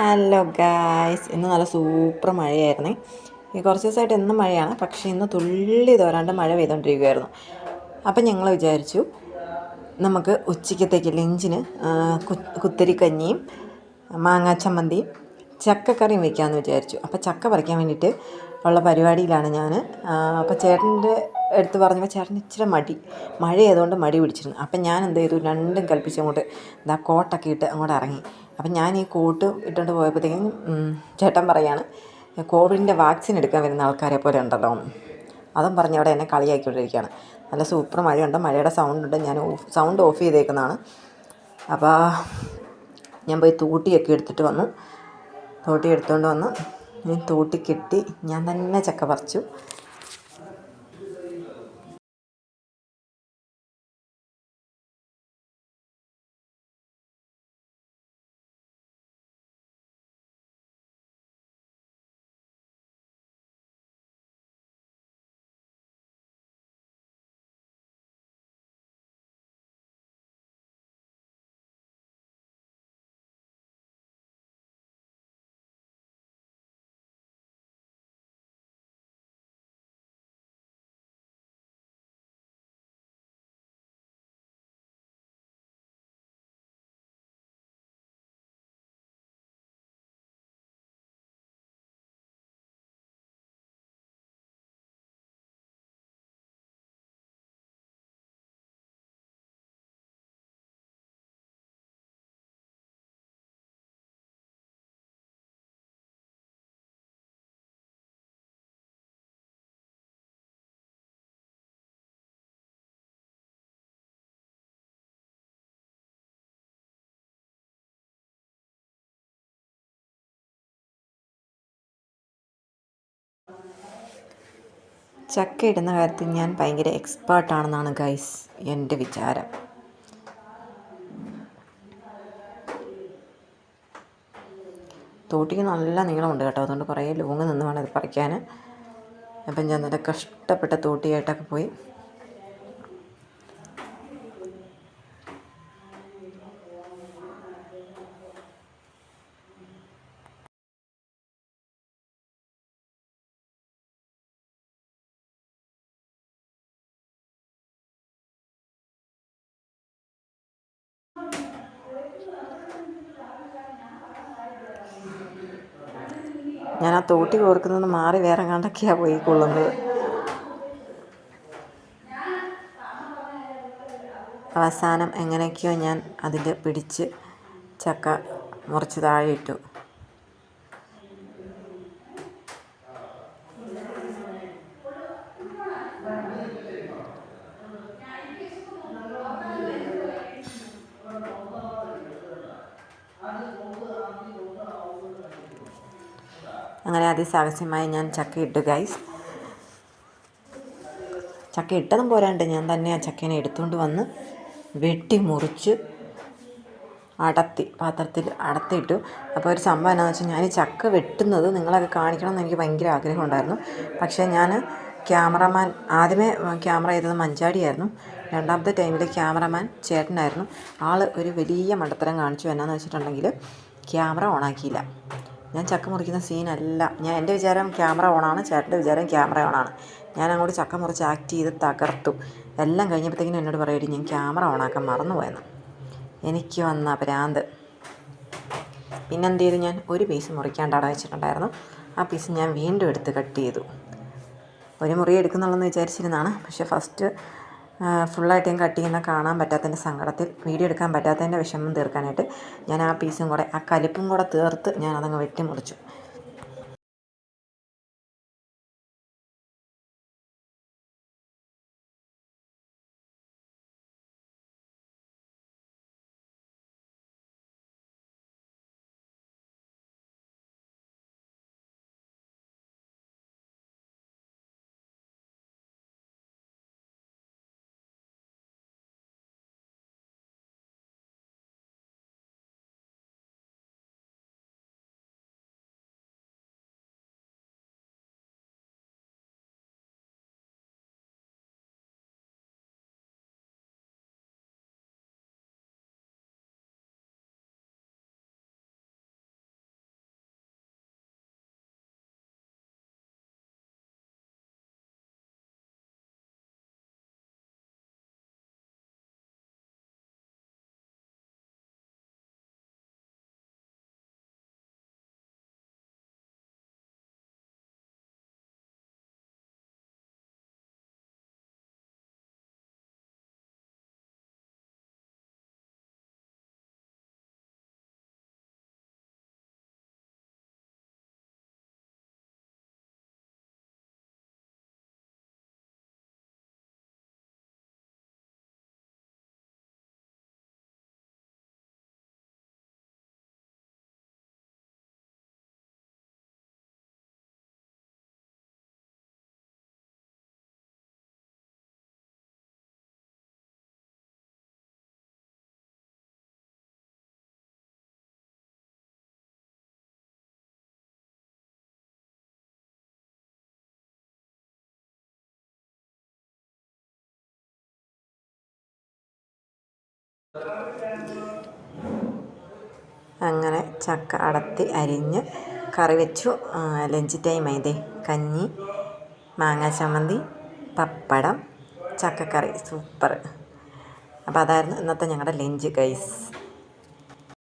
Hello guys ഇന്ന് നല്ല super മഴയായിരുന്നേ. ഈ കുറച്ച് ദിവസമായിട്ട് എന്നും മഴയാണ്. പക്ഷേ ഇന്ന് തുള്ളി തോരാണ്ട് മഴ പെയ്തുകൊണ്ടിരിക്കുകയായിരുന്നു അപ്പം ഞങ്ങൾ വിചാരിച്ചു നമുക്ക് ഉച്ചയ്ക്കത്തേക്ക് ലഞ്ചിന് കുത്തരിക്കഞ്ഞിയും മാങ്ങാ ചമ്മന്തിയും ചക്കക്കറിയും വെക്കാമെന്ന് വിചാരിച്ചു. അപ്പോൾ ചക്ക പറിക്കാൻ വേണ്ടിയിട്ട് ഉള്ള പരിപാടിയിലാണ് ഞാൻ. അപ്പോൾ ചേട്ടന്റെ എടുത്ത് പറഞ്ഞപ്പോൾ ചേട്ടൻ ഇച്ചിരി മടി. മഴ ആയതുകൊണ്ട് മടി പിടിച്ചിരുന്നു. അപ്പം ഞാൻ എന്ത് ചെയ്തു? രണ്ടും കൽപ്പിച്ചങ്ങോട്ട് ഇതാ കോട്ടൊക്കെ ഇട്ട് അങ്ങോട്ട് ഇറങ്ങി. അപ്പം ഞാൻ ഈ കോട്ട് ഇട്ടുകൊണ്ട് പോയപ്പോഴത്തേക്കും ചേട്ടൻ പറയാണ് കോവിഡിന്റെ വാക്സിൻ എടുക്കാൻ വരുന്ന ആൾക്കാരെ പോലെ ഉണ്ടല്ലോ. അതും പറഞ്ഞ് അവിടെ എന്നെ കളിയാക്കിക്കൊണ്ടിരിക്കുകയാണ്. നല്ല സൂപ്പർ മഴയുണ്ട്. മഴയുടെ സൗണ്ട് ഉണ്ട്. ഞാൻ ഓഫ് സൗണ്ട് ഓഫ് ചെയ്തേക്കുന്നതാണ്. അപ്പോൾ ഞാൻ പോയി തൂട്ടിയൊക്കെ എടുത്തിട്ട് വന്നു. തൂട്ടി എടുത്തുകൊണ്ട് വന്ന് തൂട്ടി കെട്ടി ഞാൻ തന്നെ ചക്ക പറിച്ചു. ചക്ക ഇടുന്ന കാര്യത്തിൽ ഞാൻ ഭയങ്കര എക്സ്പേർട്ടാണെന്നാണ് ഗൈസ് എന്റെ വിചാരം. തോട്ടിക്ക് നല്ല നീളമുണ്ട് കേട്ടോ അതുകൊണ്ട് കുറേ ലോങ് നിന്ന് വേണം ഇത് പറിക്കാൻ. അപ്പം ഞാൻ നല്ല കഷ്ടപ്പെട്ട തോട്ടിയായിട്ടൊക്കെ പോയി. ഞാൻ ആ തോട്ടി കോർക്കുന്നത് മാറി വേറെ കണ്ടൊക്കെയാണ് പോയി കൊള്ളുന്നത് അവസാനം എങ്ങനെയൊക്കെയോ ഞാൻ അതിൽ പിടിച്ച് ചക്ക മുറിച്ച് താഴെ ഇട്ടു അങ്ങനെ അതിസാഹസ്യമായി ഞാൻ ചക്ക ഇട്ടു ഗൈസ് ചക്ക ഇട്ടതും പോരാണ്ട് ഞാൻ തന്നെ ആ ചക്കേനെ എടുത്തുകൊണ്ട് വന്ന് വെട്ടി മുറിച്ച് അടത്തി പാത്രത്തിൽ അടത്തിയിട്ടു. അപ്പോൾ ഒരു സംഭവം എന്താണെന്ന് വെച്ചാൽ ഞാൻ ഈ ചക്ക വെട്ടുന്നത് നിങ്ങളൊക്കെ കാണിക്കണം എന്ന് എനിക്ക് ഭയങ്കര ആഗ്രഹമുണ്ടായിരുന്നു. പക്ഷേ ഞാൻ ക്യാമറമാൻ ആദ്യമേ ക്യാമറ ചെയ്തത് മഞ്ചാടിയായിരുന്നു. രണ്ടാമത്തെ ടൈമിൽ ക്യാമറമാൻ ചേട്ടനായിരുന്നു. ആൾ ഒരു വലിയ മണ്ടത്തരം കാണിച്ചു എന്നാന്ന് വെച്ചിട്ടുണ്ടെങ്കിൽ ക്യാമറ ഓണാക്കിയില്ല. ഞാൻ ചക്ക മുറിക്കുന്ന സീനല്ല. ഞാൻ എന്റെ വിചാരം ക്യാമറ ഓണാണ് ചേട്ടന്റെ വിചാരം ക്യാമറ ഓണാണ് ഞാൻ അങ്ങോട്ട് ചക്ക മുറിച്ച് ആക്ട് ചെയ്ത് തകർത്തു. എല്ലാം കഴിഞ്ഞപ്പോഴത്തേക്കിനും എന്നോട് പറയുമായിരുന്നു ഞാൻ ക്യാമറ ഓണാക്കാൻ മറന്നുപോയെന്ന് എനിക്ക് വന്ന ഭ്രാന്ത്. പിന്നെന്ത് ചെയ്തു ഞാൻ? ഒരു പീസ് മുറിക്കാണ്ട് അവിടെ വെച്ചിട്ടുണ്ടായിരുന്നു. ആ പീസ് ഞാൻ വീണ്ടും എടുത്ത് കട്ട് ചെയ്തു. ഒരു മുറി എടുക്കുന്നുള്ളെന്ന് വിചാരിച്ചിരുന്നതാണ്. പക്ഷേ ഫസ്റ്റ് ഫുള്ളായിട്ട് ഞാൻ കട്ട് ചെയ്യുന്ന കാണാൻ പറ്റാത്തതിന്റെ സങ്കടത്തിൽ വീഡിയോ എടുക്കാൻ പറ്റാത്തതിന്റെ വിഷമം തീർക്കാനായിട്ട് ഞാൻ ആ പീസും കൂടെ ആ കലിപ്പും കൂടെ തീർത്ത് ഞാൻ അതങ്ങ് വെട്ടി മുറിച്ചു അങ്ങനെ ചക്ക അടത്തി അരിഞ്ഞ് കറി വെച്ചു. ലഞ്ച് ടൈം ആയതേ കഞ്ഞി മാങ്ങ ചമ്മന്തി പപ്പടം ചക്കക്കറി. സൂപ്പർ. അപ്പോൾ അതായിരുന്നു ഇന്നത്തെ ഞങ്ങളുടെ ലഞ്ച് ഗൈസ്